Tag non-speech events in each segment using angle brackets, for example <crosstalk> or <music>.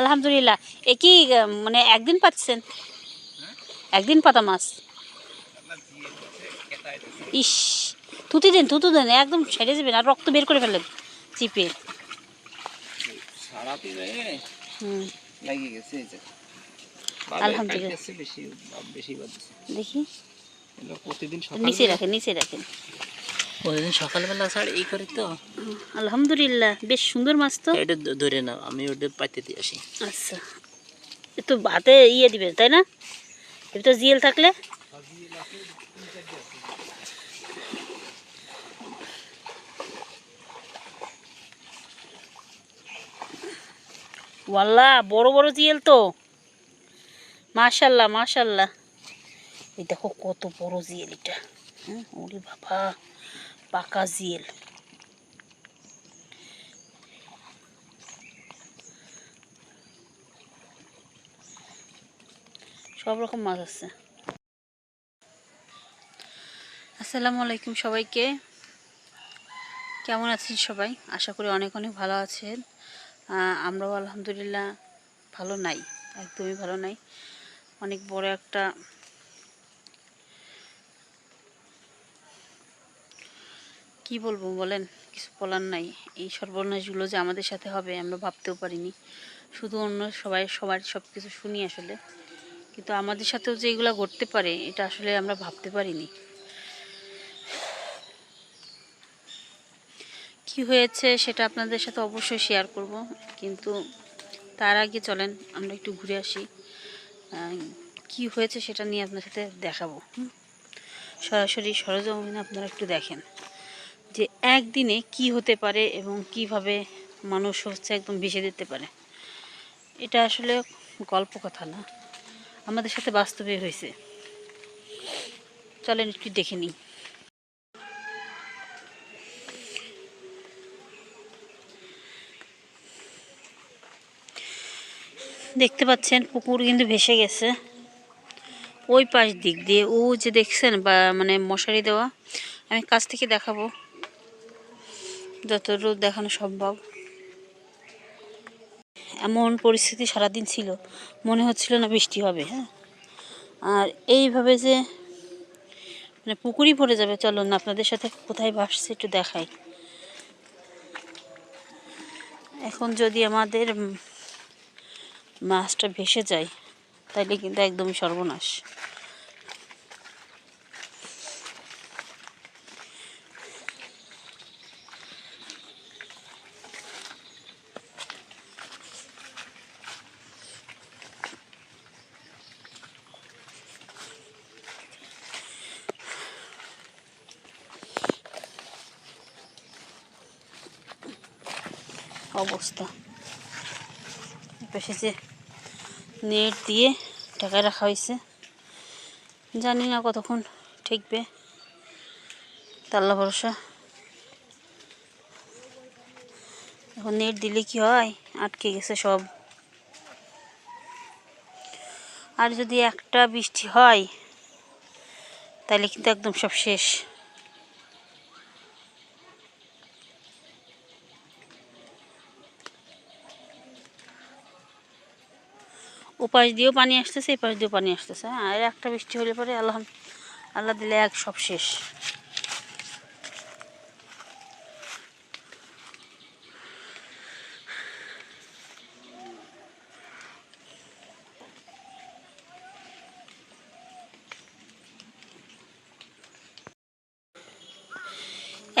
আলহামদুলিল্লাহ। এ কি মানে একদিন পাচ্ছেন? একদিন পাতা মাছ? ইস থুতি দেন থুতু দেন একদম ছেড়ে যাবেন আর রক্ত বের করে ফেলেন চিপে। আলহামদুলিল্লাহ। দেখি। নিচে রাখেন নিচে রাখেন। প্রতিদিন সকালবেলা ছাড় এই করি তো। আলহামদুলিল্লাহ বেশ সুন্দর মাছ তো। এটা ধরে নাও আমি ওটা পাইতে দিয়ে আসি। আচ্ছা। তো ভাতে ইয়ে দিবেন তাই না? এর তো জিএল থাকলে। ওয়াল্লা বড় বড় জিয়েল তো। মাশাল্লাহ মাশাল্লাহ। এই দেখো কত বড় জিয়েল এটা। হ্যাঁ ওরে বাবা। পাকা জিএল সব রকম মাছ আছে। আসসালামু আলাইকুম সবাইকে। কেমন আছেন সবাই? আশা করি অনেক অনেক ভালো আছেন। আমরাও আলহামদুলিল্লাহ ভালো নাই, একদমই ভালো নাই। অনেক বড় একটা কি বলব বলেন? কিছু বলার নাই। এই সর্বনাশগুলো যে আমাদের সাথে হবে, আমরা ভাবতেও পারিনি। শুধু অন্য সবাই, সবার সব কিছু শুনি আসলে। কিন্তু আমাদের সাথেও যে এগুলো ঘটতে পারে, এটা আসলে আমরা ভাবতে পারিনি। কি হয়েছে সেটা আপনাদের সাথে অবশ্যই শেয়ার করব। কিন্তু তার আগে চলেন, আমরা একটু ঘুরে আসি। কি হয়েছে সেটা নিয়ে আপনার সাথে দেখাবো? সরাসরি সরজমিনে আপনারা একটু দেখেন। যে একদিনে কি হতে পারে এবং কীভাবে মানুষ হচ্ছে একদম ভেসে দিতে পারে। এটা আসলে গল্প কথা না। আমাদের সাথে বাস্তবে হয়েছে। চলেন একটু দেখে নিই। দেখতে পাচ্ছেন, পুকুর কিন্তু ভেসে গেছে। ওই পাশ দিক দিয়ে, ও যে দেখছেন বা মানে মশারি দেওয়া, আমি কাছ থেকে দেখাবো। যতটুকু দেখানো সম্ভব। এমন পরিস্থিতি সারাদিন ছিল, মনে হচ্ছিল না বৃষ্টি হবে হ্যাঁ? আর এইভাবে যে মানে পুকুরই পড়ে যাবে চলো না, আপনাদের সাথে কোথায় ভাসছে একটু দেখাই। এখন যদি আমাদের মাছটা ভেসে যায় তাহলে কিন্তু একদমই সর্বনাশ। অবস্থা। পাশে নেট দিয়ে ঢাকায় রাখা হয়েছে, জানি না কতক্ষণ ঠেকবে। তাল্লা ভরসা। এখন নেট দিলে কি হয়? আটকে গেছে সব। আর যদি একটা বৃষ্টি হয়, তাহলে কিন্তু একদম সব শেষ। ওপাশ দিয়েও পানি আসতেছে, এই পাশ দিয়েও পানি আসতেছে। হ্যাঁ আর একটা বৃষ্টি হলে পরে আল্লাহ আল্লাহ দিলে এক সব শেষ।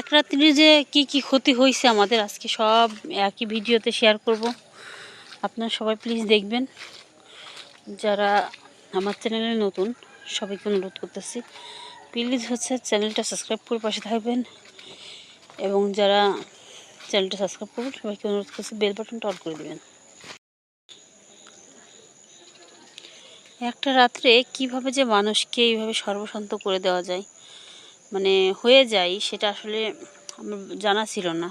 এক রাত্রি যে কি কি ক্ষতি হয়েছে আমাদের, আজকে সব একই ভিডিওতে শেয়ার করব। আপনারা সবাই প্লিজ দেখবেন। যারা আমার চ্যানেলে নতুন, সবাইকে অনুরোধ করতেছি প্লিজ হচ্ছে চ্যানেলটা সাবস্ক্রাইব করে পাশে থাকবেন এবং যারা চ্যানেলটা সাবস্ক্রাইব করবেন, সবাইকে অনুরোধ করছি বেল বাটনটা অন করে দেবেন। একটা রাত্রে কীভাবে যে মানুষকে এইভাবে সর্বশান্ত করে দেওয়া যায় মানে হয়ে যায়, সেটা আসলে আমার জানা ছিল না।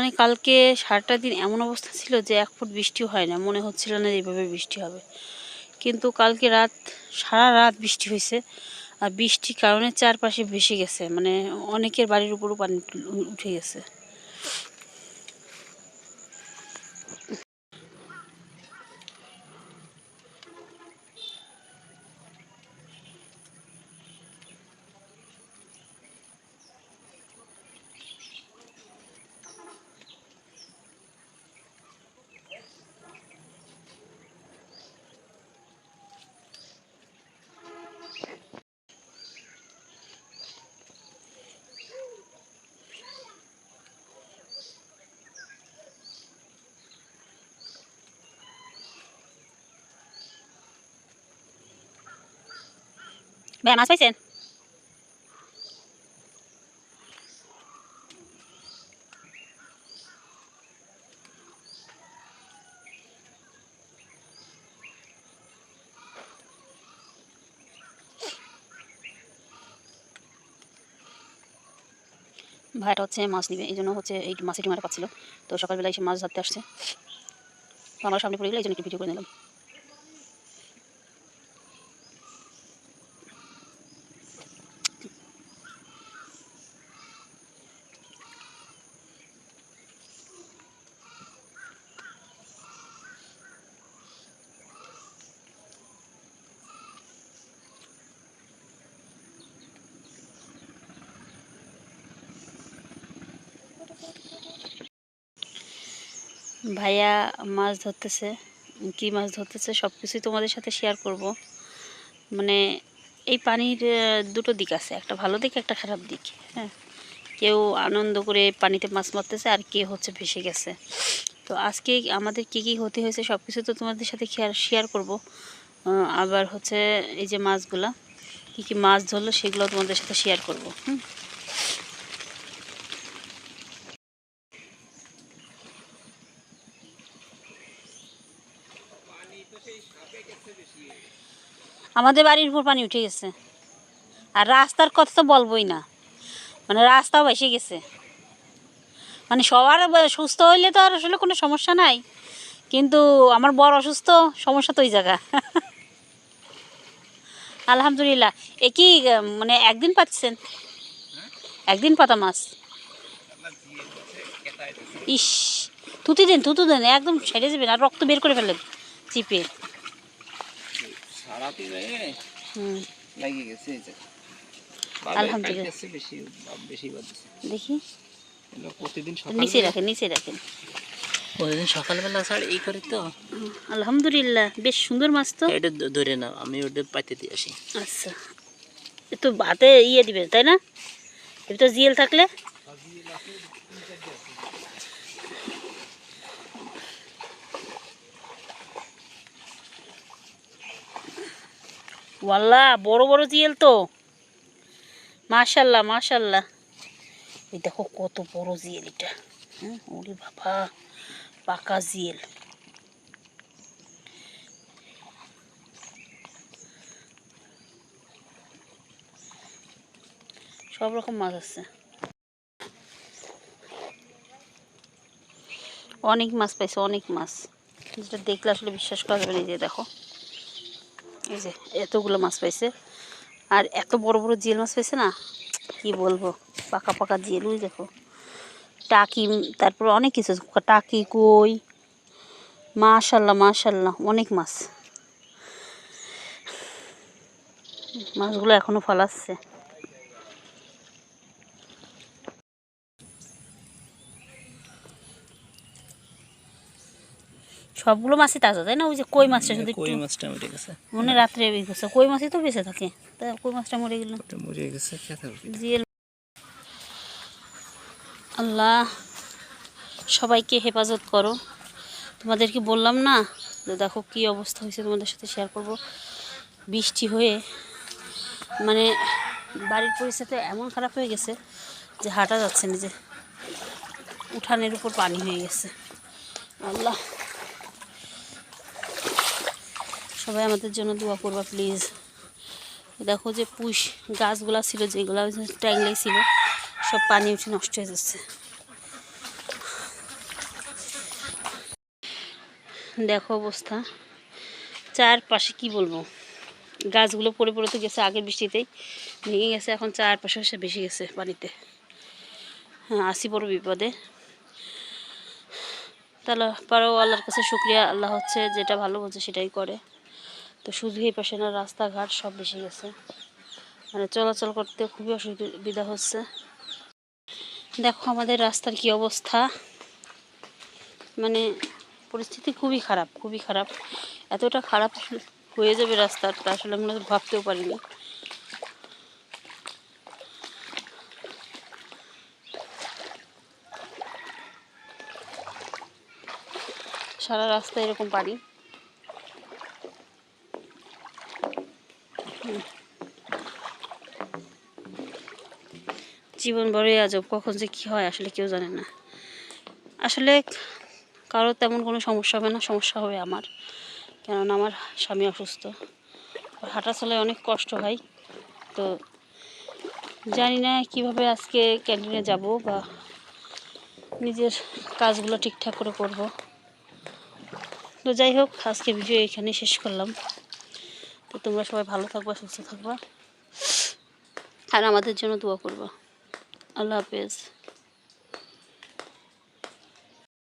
মানে কালকে সারাটা দিন এমন অবস্থা ছিল যে এক ফুট বৃষ্টি হয় না, মনে হচ্ছিল না এইভাবে বৃষ্টি হবে। কিন্তু কালকে রাত, সারা রাত বৃষ্টি হয়েছে আর বৃষ্টির কারণে চারপাশে ভেসে গেছে মানে অনেকের বাড়ির উপরও পানি উঠে গেছে। ভাই মাছ পাইছেন ভাইটা হচ্ছে মাছ নিবে, এই জন্য হচ্ছে এই মাছের ডিমাটা পাচ্ছিল। তো সকালবেলা এসে মাছ ধরতে আসছে। তো আমার সামনে পড়ে গেলে এই জন্য একটু ভিডিও করে নিলাম। ভাইয়া মাছ ধরতেছে, কি মাছ ধরতেছে সব কিছুই তোমাদের সাথে শেয়ার করব। মানে এই পানির দুটো দিক আছে, একটা ভালো দিক, একটা খারাপ দিক হ্যাঁ। কেউ আনন্দ করে পানিতে মাছ মারতেছে আর কে হচ্ছে ভেসে গেছে। তো আজকে আমাদের কী কী হতে হয়েছে সব কিছু তো তোমাদের সাথে শেয়ার করব। আবার হচ্ছে এই যে মাছগুলা, কী কী মাছ ধরলো সেগুলো তোমাদের সাথে শেয়ার করব, হুম। আমাদের বাড়ির উপর পানি উঠে গেছে। আর রাস্তার কথা তো বলবোই না। মানে রাস্তাও বেসে গেছে। মানে সবার সুস্থ হইলে তো আর আসলে কোনো সমস্যা নাই। কিন্তু আমার বড় অসুস্থ, সমস্যা তো ওই জায়গা। <laughs> আলহামদুলিল্লাহ। এ কি মানে একদিন পাচ্ছেন? একদিন পাতা মাছ। ইস, থুতি দেন, থুতু দেন, একদম ছেড়ে যাবেন আর রক্ত বের করে ফেলেন চিপে। দেখি। নিচে রাখেন নিচে রাখেন। সকালবেলা ছাড় এই করি তো। আলহামদুলিল্লাহ বেশ সুন্দর মাছ তো। এটা ধরে নাও আমি ওটা পাইতে দিয়ে আসি। আচ্ছা। এ তো ভাতে ইয়ে দিবে তাই না? এর তো থাকলে? ওয়াল্লা বড় বড় জিয়েল তো। মাশাল্লাহ মাশাল্লাহ। এই দেখো কত বড় জিয়েল এটা। হ্যাঁ ওরে বাবা, পাকা জিএল। সব রকম মাছ আছে। অনেক মাছ পাইছে, অনেক মাছ। যেটা দেখলে আসলে বিশ্বাস করা যাবে না যে দেখো। এই যে, এতগুলো মাছ পাইছে। আর এত বড় বড় জিয়েল মাছ পাইছে না? কি বলব? পাকা পাকা জিয়েল ওই দেখো। টাকি, তারপর অনেক কিছু টাকি, কই, মাশাল্লাহ মাশাল্লাহ, অনেক মাছ। মাছগুলো এখনও ফলাচ্ছে। সবগুলো মাছই তাজা তাই না? ওই যে কই মাছটা শুধু কই মাছটা মরে গেছে। মনে রাত্রে গেছে। কই মাছই তো বেঁচে থাকে। তা কই মাছটা মরে গেল? মরে গেছে আল্লাহ সবাইকে হেফাজত করো। তোমাদেরকে বললাম না যে দেখো কি অবস্থা হয়েছে তোমাদের সাথে শেয়ার করব। বৃষ্টি হয়ে মানে বাড়ির পরিস্থিতি এমন খারাপ হয়ে গেছে যে হাঁটা যাচ্ছে না যে। উঠানের উপর পানি হয়ে গেছে। আল্লাহ। সবাই আমাদের জন্য দোয়া করবা প্লিজ দেখো যে পুষ গাছগুলা ছিল, যেগুলো ট্যাংলাই ছিল, সব পানি উঠে নষ্ট হয়ে যাচ্ছে। দেখো অবস্থা। চারপাশে কি বলব? গাছগুলো পড়ে পড়ে তো গেছে আগের বৃষ্টিতেই। ভেঙে গেছে, এখন চারপাশে এসে বেশি গেছে পানিতে। হ্যাঁ আসি বড় বিপদে। তাহলে পারো আল্লাহর কাছে শুক্রিয়া। আল্লাহ হচ্ছে যেটা ভালো বলছে সেটাই করে। তো শুধু এই পাশে না, রাস্তাঘাট সব বেশি গেছে। মানে চলাচল করতে খুবই অসুবিধা হচ্ছে। দেখো আমাদের রাস্তার কি অবস্থা। মানে পরিস্থিতি খুবই খারাপ খুবই খারাপ। এতটা খারাপ হয়ে যাবে রাস্তার তা আসলে আমরা ভাবতেও পারিনি। সারা রাস্তা এরকম পানি। জীবন বড়ই আজব, কখন যে কী হয় আসলে কেউ জানে না। আসলে কারোর তেমন কোনো সমস্যা হবে না, সমস্যা হবে আমার। কেননা আমার স্বামী অসুস্থ। হাঁটা চলায় অনেক কষ্ট হয়। তো জানি না কীভাবে আজকে ক্যান্টিনে যাব বা নিজের কাজগুলো ঠিকঠাক করে করব। তো যাই হোক, আজকে ভিডিও এখানে শেষ করলাম। তো তোমরা সবাই ভালো থাকবা সুস্থ থাকবা। আর আমাদের জন্য দোয়া করবা। আল্লাহ হাফেজ।